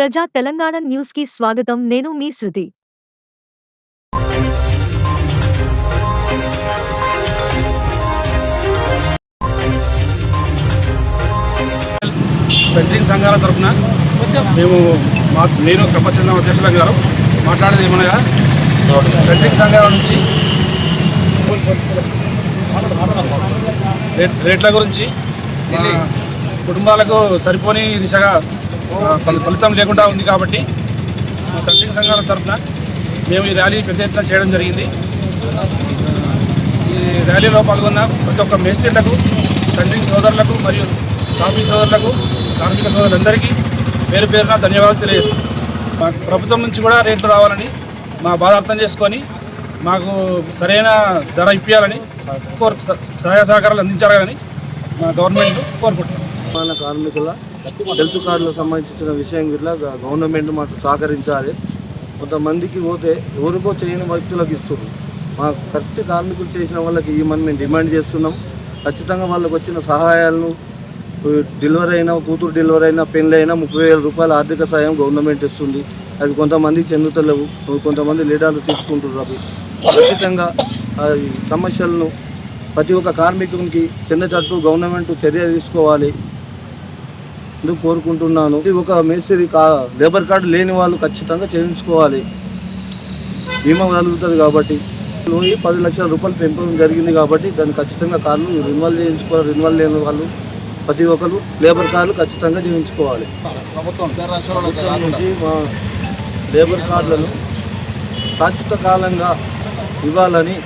ప్రజా తెలంగాణ న్యూస్కి స్వాగతం. నేను మీ శృతి. సెంట్రింగ్ సంఘాల తరఫున మేము మా నేను కప్పచంద్ర అధ్యక్షులం గారు. మాట్లాడేది ఏమనగా? సెంట్రింగ్ సంఘాల నుంచి రేట్- రేట్ల గురించి కుటుంబాలకు సరిపోని దిశగా ఫలితం లేకుండా ఉంది కాబట్టి మా సంఘాల తరఫున మేము ఈ ర్యాలీ పెద్ద ఎత్తున చేయడం జరిగింది. ఈ ర్యాలీలో పాల్గొన్న ప్రతి ఒక్క మేస్త్రీలకు సంక్షేమ సోదరులకు మరియు కాఫీ సోదరులకు కార్మిక సోదరులందరికీ పేరు పేరున ధన్యవాదాలు తెలియజేస్తున్నాం. మాకు ప్రభుత్వం నుంచి కూడా రేట్లు రావాలని మా బాధ అర్థం చేసుకొని మాకు సరైన ధర ఇప్పించాలని కోరు సహాయ సహకారాలు అందించాలని మా గవర్నమెంట్ కోరుకుంటున్నాం. కార్మికుల హెల్త్ కార్డులకు సంబంధించిన విషయం ఇట్లా గవర్నమెంట్ మాకు సహకరించాలి. కొంతమందికి పోతే ఎవరికో చేయని వ్యక్తులకు ఇస్తారు మా కరెక్ట్ కార్మికులు చేసిన వాళ్ళకి మనం మేము డిమాండ్ చేస్తున్నాం. ఖచ్చితంగా వాళ్ళకు వచ్చిన సహాయాలను డెలివరీ అయినా కూతురు డెలివరీ అయినా పెళ్ళి అయినా ముప్పై వేల రూపాయల ఆర్థిక సాయం గవర్నమెంట్ ఇస్తుంది. అవి కొంతమంది చెందుతలేవు. కొంతమంది లీడర్లు తీసుకుంటున్నారు ఖచ్చితంగా ఆ సమస్యలను ప్రతి ఒక్క కార్మికునికి చెందేటట్టు గవర్నమెంట్ చర్య తీసుకోవాలి. కోరుకుంటున్నాను. ఇది ఒక మేస్త్రి కా లేబర్ కార్డు లేని వాళ్ళు ఖచ్చితంగా చేయించుకోవాలి. బీమా కలుగుతుంది కాబట్టి. పోయి పది లక్షల రూపాయలు పెంపడం జరిగింది కాబట్టి దాన్ని ఖచ్చితంగా కార్లు రిన్వాల్ చేయించుకోవాలి. రిన్వాల్ లేని వాళ్ళు ప్రతి ఒక్కరు లేబర్ కార్లు ఖచ్చితంగా చేయించుకోవాలి. ప్రభుత్వం నుంచి మా లేబర్ కార్డులను శాశ్వత కాలంగా ఇవ్వాలని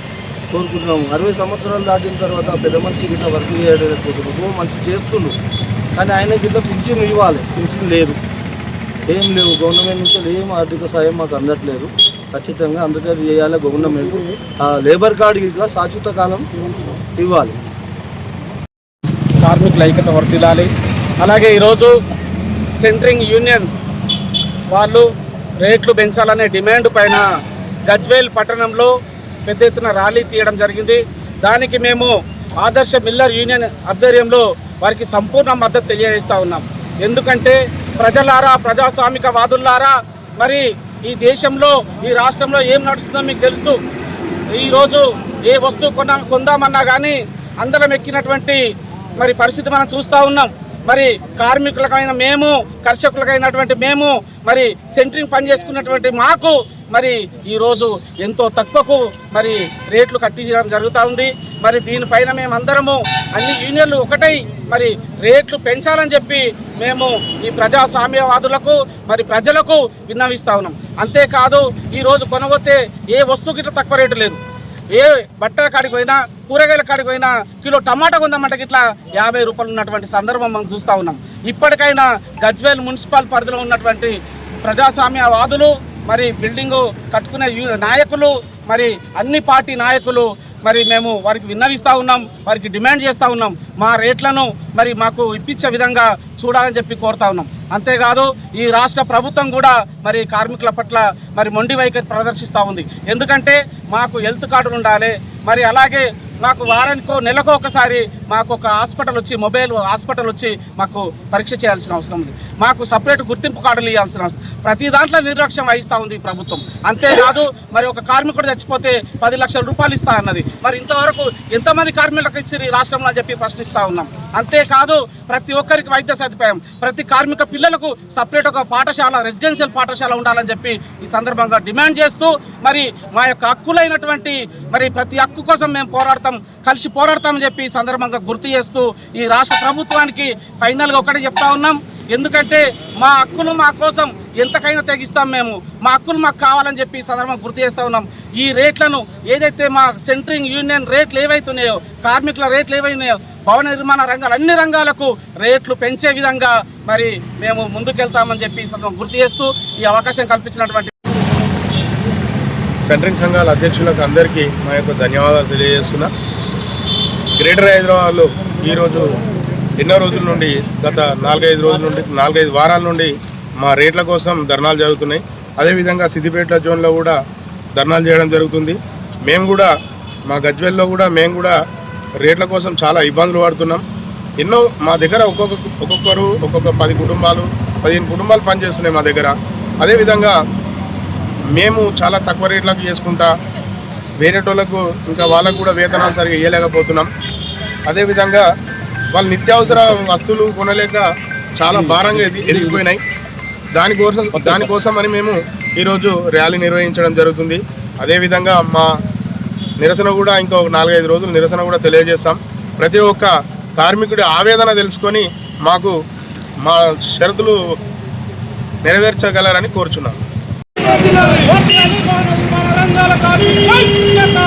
కోరుకుంటున్నాము. అరవై సంవత్సరాలు దాటిన తర్వాత పెద్ద మనిషి గిట్లా వర్క్ చేయడం మంచి చేస్తుండ్రు కానీ ఆయన గిట్ల పింఛన్ ఇవ్వాలి. పింఛన్ లేదు. ఏం లేవు. గవర్నమెంట్ నుంచి ఏం ఆర్థిక సాయం మాకు అందట్లేదు. ఖచ్చితంగా అందుకే చేయాలి గవర్నమెంట్. ఆ లేబర్ కార్డు ఇట్లా శాశ్వత కాలం ఇవ్వాలి. కార్మికుల ఐక్యత వర్తిల్లాలి. అలాగే ఈరోజు సెంట్రింగ్ యూనియన్ వాళ్ళు రేట్లు పెంచాలనే డిమాండ్ పైన గజ్వేల్ పట్టణంలో పెద్ద ఎత్తున ర్యాలీ తీయడం జరిగింది. దానికి మేము ఆదర్శ మిల్లర్ యూనియన్ ఆధ్వర్యంలో వారికి సంపూర్ణ మద్దతు తెలియజేస్తూ ఉన్నాం. ఎందుకంటే ప్రజలారా ప్రజాస్వామిక వాదులారా మరి ఈ దేశంలో ఈ రాష్ట్రంలో ఏం నడుస్తుందో మీకు తెలుసు. ఈరోజు ఏ వస్తువు కొన్నా కొందామన్నా కానీ అందరం ఎక్కినటువంటి మరి పరిస్థితి మనం చూస్తూ ఉన్నాం. మరి కార్మికులకైన మేము కర్షకులకైనటువంటి మేము మరి సెంట్రింగ్ పని చేసుకున్నటువంటి మాకు మరి ఈరోజు ఎంతో తక్కువకు మరి రేట్లు కట్టించడం జరుగుతూ ఉంది. మరి దీనిపైన మేమందరము అన్ని యూనియన్లు ఒకటై మరి రేట్లు పెంచాలని చెప్పి మేము ఈ ప్రజాస్వామ్యవాదులకు మరి ప్రజలకు విన్నవిస్తా ఉన్నాం. అంతేకాదు ఈరోజు కొనబోతే ఏ వస్తువుకి ఇట్లా తక్కువ రేటు లేదు. ఏ బట్టల కాడికి పోయినా కూరగాయల కాడికి పోయినా కిలో టమాటా కొందామంటే ఇట్లా యాభై రూపాయలు ఉన్నటువంటి సందర్భం మనం చూస్తూ ఉన్నాం. ఇప్పటికైనా గజ్వేల్ మున్సిపల్ పరిధిలో ఉన్నటువంటి ప్రజాస్వామ్యవాదులు మరి బిల్డింగు కట్టుకునే నాయకులు మరి అన్ని పార్టీ నాయకులు మరి మేము వారికి విన్నవిస్తూ ఉన్నాం వారికి డిమాండ్ చేస్తూ ఉన్నాం. మా రేట్లను మరి మాకు ఇప్పించే విధంగా చూడాలని చెప్పి కోరుతా ఉన్నాం. అంతేకాదు ఈ రాష్ట్ర ప్రభుత్వం కూడా మరి కార్మికుల పట్ల మరి మొండి వైఖరి ప్రదర్శిస్తూ ఉంది. ఎందుకంటే మాకు హెల్త్ కార్డులు ఉండాలి మరి అలాగే మాకు వారానికో నెలకో ఒకసారి మాకు ఒక హాస్పిటల్ వచ్చి మొబైల్ హాస్పిటల్ వచ్చి మాకు పరీక్ష చేయాల్సిన అవసరం ఉంది. మాకు సపరేట్ గుర్తింపు కార్డులు ఇవ్వాల్సిన అవసరం. ప్రతి దాంట్లో నిర్లక్ష్యం వహిస్తూ ఉంది ప్రభుత్వం. అంతేకాదు మరి ఒక కార్మికుడు చచ్చిపోతే పది లక్షల రూపాయలు ఇస్తా అన్నది. మరి ఇంతవరకు ఎంతమంది కార్మికులకు ఇచ్చి రాష్ట్రంలో అని చెప్పి ప్రశ్నిస్తూ ఉన్నాం. అంతేకాదు ప్రతి ఒక్కరికి వైద్య సదుపాయం ప్రతి కార్మిక పిల్లలకు సపరేట్ ఒక పాఠశాల రెసిడెన్షియల్ పాఠశాల ఉండాలని చెప్పి ఈ సందర్భంగా డిమాండ్ చేస్తూ మరి మా యొక్క హక్కులైనటువంటి మరి ప్రతి హక్కు కోసం మేము పోరాడతాం కలిసి పోరాడతామని చెప్పి ఈ సందర్భంగా గుర్తు చేస్తూ ఈ రాష్ట్ర ప్రభుత్వానికి ఫైనల్గా ఒకటే చెప్తా ఉన్నాం. ఎందుకంటే మా హక్కులు మా కోసం ఎంతకైనా తెగిస్తాం మేము. మా హక్కులు మాకు కావాలని చెప్పి ఈ సందర్భంగా గుర్తు చేస్తూ ఉన్నాం. ఈ రేట్లను ఏదైతే మా సెంట్రింగ్ యూనియన్ రేట్లు ఏవైతున్నాయో కార్మికుల రేట్లు ఏవైనాయో భవన నిర్మాణ రంగాలు అన్ని రంగాలకు రేట్లు పెంచే విధంగా మరి మేము ముందుకెళ్తామని చెప్పి సందర్భంగా గుర్తు చేస్తూ ఈ అవకాశం కల్పించినటువంటి సెంట్రింగ్ సంఘాల అధ్యక్షులకు అందరికీ మా యొక్క ధన్యవాదాలు తెలియజేస్తున్నా. గ్రేటర్ హైదరాబాద్లో ఈరోజు ఎన్నో రోజుల నుండి గత నాలుగైదు రోజుల నుండి నాలుగైదు వారాల నుండి మా రేట్ల కోసం ధర్నాలు జరుగుతున్నాయి. అదేవిధంగా సిద్దిపేట జోన్లో కూడా ధర్నాలు చేయడం జరుగుతుంది. మేము కూడా మా గజ్వెల్లో కూడా మేము కూడా రేట్ల కోసం చాలా ఇబ్బందులు పడుతున్నాం. ఎన్నో మా దగ్గర ఒక్కొక్క ఒక్కొక్కరు ఒక్కొక్క పది కుటుంబాలు పదిహేను కుటుంబాలు పనిచేస్తున్నాయి మా దగ్గర. అదేవిధంగా మేము చాలా తక్కువ రేట్లకు చేసుకుంటా వేరేటోళ్ళకు ఇంకా వాళ్ళకు కూడా వేతనాలు సరిగా ఇవ్వలేకపోతున్నాం అదేవిధంగా వాళ్ళు నిత్యావసర వస్తువులు కొనలేక చాలా భారంగా ఎదిగిపోయినాయి. దానికోసం దానికోసం అని మేము ఈరోజు ర్యాలీ నిర్వహించడం జరుగుతుంది. అదేవిధంగా మా నిరసన కూడా ఇంకో నాలుగైదు రోజులు నిరసన కూడా తెలియజేస్తాం. ప్రతి ఒక్క కార్మికుడి ఆవేదన తెలుసుకొని మాకు మా షరతులు నెరవేర్చగలరని రంగాల కార్మికులు